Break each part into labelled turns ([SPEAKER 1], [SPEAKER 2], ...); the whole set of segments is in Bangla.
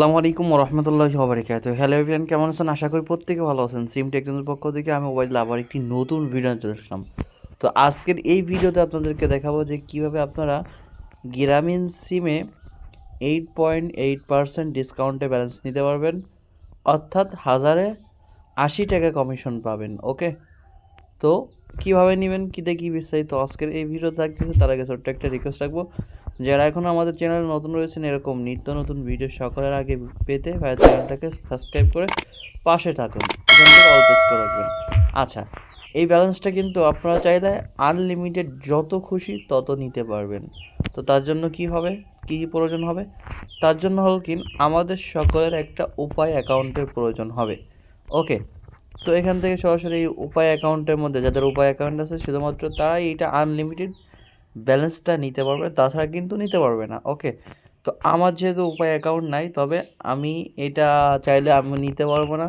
[SPEAKER 1] আসসালামু আলাইকুম রহমতুল্লাহ বারিকাত হ্যালো এভরিয়ান কেমন আছেন? আশা করি প্রত্যেকে ভালো আছেন। সিম টেকনোলজির পক্ষ থেকে আমি মোবাইলে আবার একটি নতুন ভিডিও চলে আসলাম। তো আজকের এই ভিডিওতে আপনাদেরকে দেখাবো যে কীভাবে আপনারা গ্রামীণ সিমে এইট পয়েন্ট এইট পারসেন্ট ডিসকাউন্টে ব্যালেন্স নিতে পারবেন। অর্থাৎ হাজারে আশি টাকা কমিশন পাবেন ওকে তো কীভাবে নেবেন, কী দেখি বিস্তারিত? আজকের এই ভিডিও থাকতেছে, তার আগে ছোট্ট একটা রিকোয়েস্ট রাখব। যারা এখনও আমাদের চ্যানেলে নতুন রয়েছেন, এরকম নিত্য নতুন ভিডিও সকলের আগে পেতে ভাই চ্যানেলটাকে সাবস্ক্রাইব করে পাশে থাকুন। রাখবেন। আচ্ছা এই ব্যালেন্সটা কিন্তু আপনারা চাইলে আনলিমিটেড যত খুশি তত নিতে পারবেন। তো তার জন্য কি হবে? কী কী প্রয়োজন হবে? তার জন্য হল কি, আমাদের সকলের একটা উপায় অ্যাকাউন্টের প্রয়োজন হবে। ওকে তো এখান থেকে সরাসরি উপায় অ্যাকাউন্টের মধ্যে যাদের উপায় অ্যাকাউন্ট আছে, শুধুমাত্র তারাই এটা আনলিমিটেড ব্যালেন্সটা নিতে পারবে, তাছাড়া কিন্তু নিতে পারবে না। ওকে তো আমার যেহেতু উপায় অ্যাকাউন্ট নাই, তবে আমি এটা চাইলে আমি নিতে পারব না।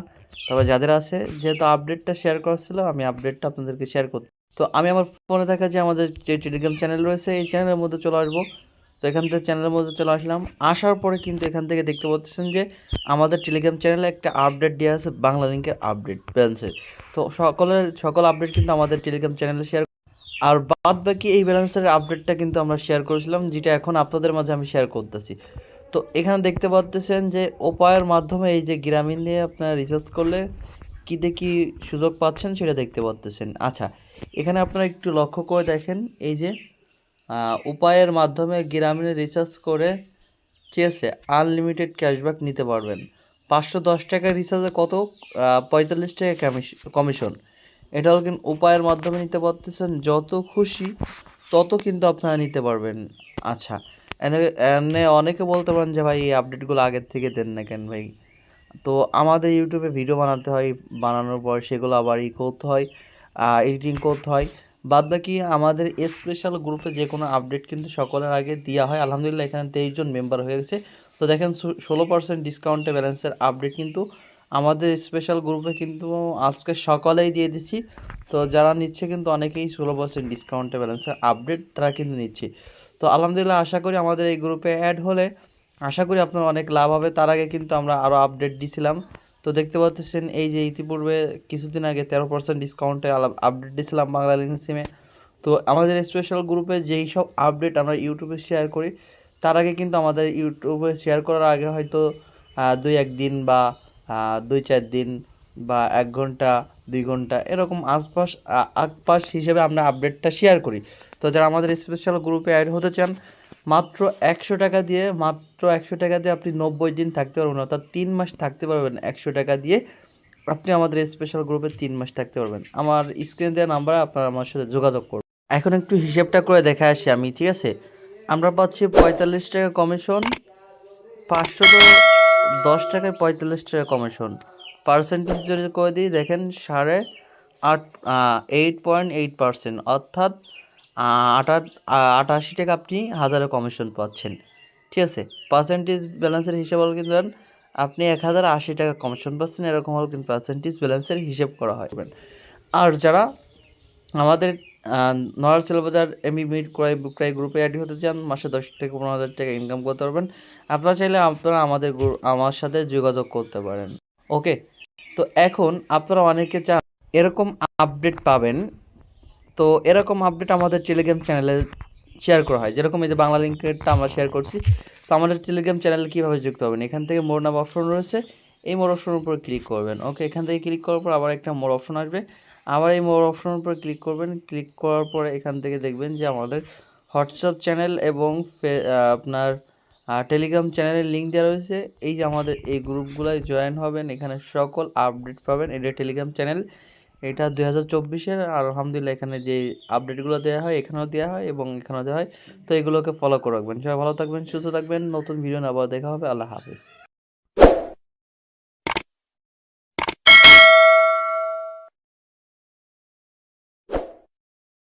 [SPEAKER 1] তবে যাদের আছে, যেহেতু আপডেটটা শেয়ার করেছিল আমি আপডেটটা আপনাদেরকে শেয়ার করতে তো আমি আমার ফোনে থাকা যে আমাদের যে টেলিগ্রাম চ্যানেল রয়েছে, এই চ্যানেলের মধ্যে চলে আসব। তো এখান থেকে চ্যানেলের মধ্যে চলে আসলাম। আসার পরে কিন্তু এখান থেকে দেখতে পাচ্ছেন যে, আমাদের টেলিগ্রাম চ্যানেলে একটা আপডেট দেওয়া আছে, বাংলা লিঙ্কের আপডেট ব্যালেন্সের তো সকলের, সকল আপডেট কিন্তু আমাদের টেলিগ্রাম চ্যানেলে শেয়ার আর বাদ বাকি এই ব্যালেন্সের আপডেটটা কিন্তু আমরা শেয়ার করেছিলাম, যেটা এখন আপনাদের মাঝে আমি শেয়ার করতেছি। তো এখানে দেখতে পাচ্তেছেন যে উপায়ের মাধ্যমে এই যে গ্রামীণ দিয়ে আপনারা রিসার্চ করলে কী দেখি সুযোগ পাচ্ছেন সেটা দেখতে পাচ্তেছেন আচ্ছা এখানে আপনারা একটু লক্ষ্য করে দেখেন, এই যে উপায়ের মাধ্যমে গ্রামীণে রিচার্জ করে চেয়েছে। আনলিমিটেড ক্যাশব্যাক নিতে পারবেন। পাঁচশো দশ টাকার রিচার্জে কত? পঁয়তাল্লিশ টাকা কমিশন এটা হলো কিন্তু উপায়ের মাধ্যমে নিতে পারতেছেন। যত খুশি তত কিন্তু আপনারা নিতে পারবেন। আচ্ছা এনে এনে অনেকে বলতে পারেন যে ভাই, এই আপডেটগুলো আগের থেকে দেন না কেন ভাই? তো আমাদের ইউটিউবে ভিডিও বানাতে হয়। বানানোর পর সেগুলো আবার ই করতে হয়। এডিটিং করতে হয়। বাদ বাকি আমাদের স্পেশাল গ্রুপে যে কোনো আপডেট কিন্তু সকলের আগে দেওয়া হয়। আলহামদুলিল্লাহ, এখানে তেইশ জন মেম্বার হয়ে গেছে। তো দেখেন ষোলো পার্সেন্ট ডিসকাউন্টে ব্যালেন্সের আপডেট কিন্তু আমাদের স্পেশাল গ্রুপে কিন্তু আজকে সকালেই দিয়ে দিচ্ছি। তো যারা নিচ্ছে কিন্তু অনেকেই ষোলো পার্সেন্ট ডিসকাউন্টে ব্যালেন্সের আপডেট তারা কিন্তু নিচ্ছে। তো আলহামদুলিল্লাহ, আশা করি আমাদের এই গ্রুপে অ্যাড হলে, আশা করি আপনার অনেক লাভ হবে। তার আগে কিন্তু আমরা আরও আপডেট দিছিলাম। তো দেখতে পাচ্ছেন এই যে ইতিপূর্বে কিছুদিন আগে তেরো পার্সেন্ট ডিসকাউন্টে আপডেট দিয়েছিলাম বাংলা লিঙ্ক সিমে। তো আমাদের স্পেশাল গ্রুপে যেই সব আপডেট আমরা ইউটিউবে শেয়ার করি, তার আগে কিন্তু আমাদের ইউটিউবে শেয়ার করার আগে হয়তো দুই একদিন বা দুই চার দিন বা এক ঘণ্টা, দুই ঘণ্টা এরকম আশপাশ আকপাশ হিসেবে আমরা আপডেটটা শেয়ার করি। তো যারা আমাদের স্পেশাল গ্রুপে অ্যাড হতে চান মাত্র একশো টাকা দিয়ে, মাত্র একশো টাকা দিয়ে আপনি নব্বই দিন থাকতে পারবেন, অর্থাৎ তিন মাস থাকতে পারবেন একশো টাকা দিয়ে। আপনি আমাদের স্পেশাল গ্রুপে তিন মাস থাকতে পারবেন। আমার স্ক্রিনে দেওয়া নাম্বারে আপনারা আমার সাথে যোগাযোগ করবেন এখন একটু হিসেবটা করে দেখা আসি আমি, ঠিক আছে? আমরা পাচ্ছি পঁয়তাল্লিশ টাকা কমিশন পাঁচশো তো দশ টাকায় পঁয়তাল্লিশ টাকা কমিশন পার্সেন্টেজ যদি করে দিই, দেখেন সাড়ে আট এইট পয়েন্ট এইট পার্সেন্ট অর্থাৎ আটা আটাশি টাকা আপনি হাজারে কমিশন পাচ্ছেন। ঠিক আছে? পার্সেন্টেজ ব্যালেন্সের হিসাব হল কিন্তু আপনি এক হাজার আশি টাকা কমিশন পাচ্ছেন, এরকম হল কিন্তু পার্সেন্টেজ ব্যালেন্সের হিসেব করা হয়। আর যারা আমাদের নয়ার সেলবাজার এমবি মিট ক্রয় ক্রয় গ্রুপে অ্যাড হতে চান, মাসে দশ থেকে পনেরো হাজার টাকা ইনকাম করতে পারবেন। আপনারা চাইলে আপনারা আমাদের গ্রুপ আমার সাথে যোগাযোগ করতে পারেন। ওকে তো এখন আপনারা অনেকে চান, এরকম আপডেট পাবেন তো এরকম আপডেট আমাদের টেলিগ্রাম চ্যানেলে শেয়ার করা হয়। যেরকম এই যে বাংলা লিঙ্কেরটা আমরা শেয়ার করছি। তো আমাদের টেলিগ্রাম চ্যানেলে কীভাবে যুক্ত হবেন? এখান থেকে মোর নাম অপশন রয়েছে। এই মোর অপশনের উপর ক্লিক করবেন। ওকে এখান থেকে ক্লিক করার পর আবার একটা মোর অপশন আসবে। আবার এই মোর অপশনের উপর ক্লিক করবেন। ক্লিক করার পরে এখান থেকে দেখবেন যে আমাদের হোয়াটসঅ্যাপ চ্যানেল এবং আপনার টেলিগ্রাম চ্যানেলের লিঙ্ক দেওয়া রয়েছে। এই যে আমাদের এই গ্রুপগুলোয় জয়েন হবেন। এখানে সকল আপডেট পাবেন। এটা টেলিগ্রাম চ্যানেল এটা দুই হাজার চব্বিশের, আর আলহামদুলিল্লাহ এখানে যে আপডেটগুলো দেওয়া হয়, এখানেও দেওয়া হয় এবং এখানেও দেওয়া হয়। তো এগুলোকে ফলো করে রাখবেন। সবাই ভালো থাকবেন, সুস্থ থাকবেন। নতুন ভিডিও আবার দেখা হবে। আল্লাহ হাফিজ।